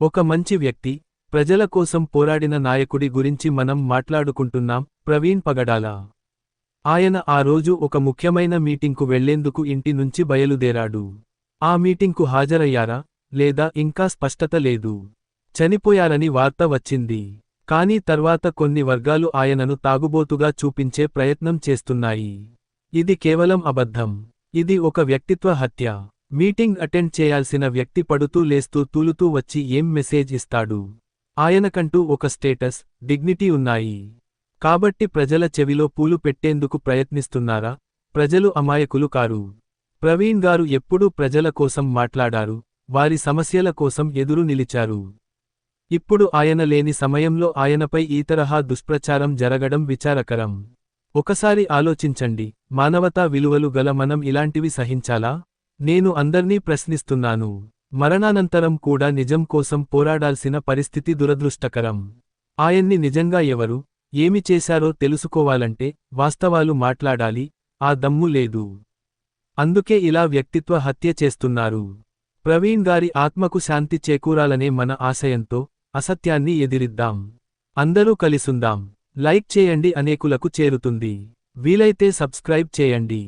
ఒక మంచి వ్యక్తి ప్రజల కోసం పోరాడిన నాయకుడి గురించి మనం మాట్లాడుకుంటున్నాం ప్రవీణ్ పగడాల. ఆయన ఆ రోజు ఒక ముఖ్యమైన మీటింగ్కు వెళ్ళేందుకు ఇంటి నుంచి బయలుదేరాడు. ఆ మీటింగ్కు హాజరయ్యారా లేదా ఇంకా స్పష్టత లేదు. చనిపోయారని వార్త వచ్చింది. కానీ తర్వాత కొన్ని వర్గాలు ఆయనను తాగుబోతుగా చూపించే ప్రయత్నం చేస్తున్నాయి. ఇది కేవలం అబద్ధం. ఇది ఒక వ్యక్తిత్వ హత్య. మీటింగ్ అటెండ్ చేయాల్సిన వ్యక్తి పడుతూ లేస్తూ తూలుతూ వచ్చి ఏం మెసేజ్ ఇస్తాడు? ఆయనకంటూ ఒక స్టేటస్ డిగ్నిటీ ఉన్నాయి. కాబట్టి ప్రజల చెవిలో పూలు పెట్టేందుకు ప్రయత్నిస్తున్నారా? ప్రజలు అమాయకులు కారు. ప్రవీణ్ గారు ఎప్పుడూ ప్రజల కోసం మాట్లాడారు వారి సమస్యల కోసం ఎదురు నిలిచారు. ఇప్పుడు ఆయన లేని సమయంలో ఆయనపై ఈ తరహా దుష్ప్రచారం జరగడం విచారకరం. ఒకసారి ఆలోచించండి మానవతా విలువలు గల మనం ఇలాంటివి సహించాలా? నేను అందర్నీ ప్రశ్నిస్తున్నాను. మరణానంతరం కూడా నిజం కోసం పోరాడాల్సిన పరిస్థితి దురదృష్టకరం. ఆయన్ని నిజంగా ఎవరు ఏమి చేశారో తెలుసుకోవాలంటే వాస్తవాలు మాట్లాడాలి ఆ దమ్ము లేదు. అందుకే ఇలా వ్యక్తిత్వ హత్య చేస్తున్నారు. ప్రవీణ్ గారి ఆత్మకు శాంతి చేకూరాలనే మన ఆశయంతో అసత్యాన్ని ఎదిరిద్దాం. అందరూ కలిసుందాం. లైక్ చేయండి అనేకులకు చేరుతుంది. వీలైతే సబ్స్క్రైబ్ చేయండి.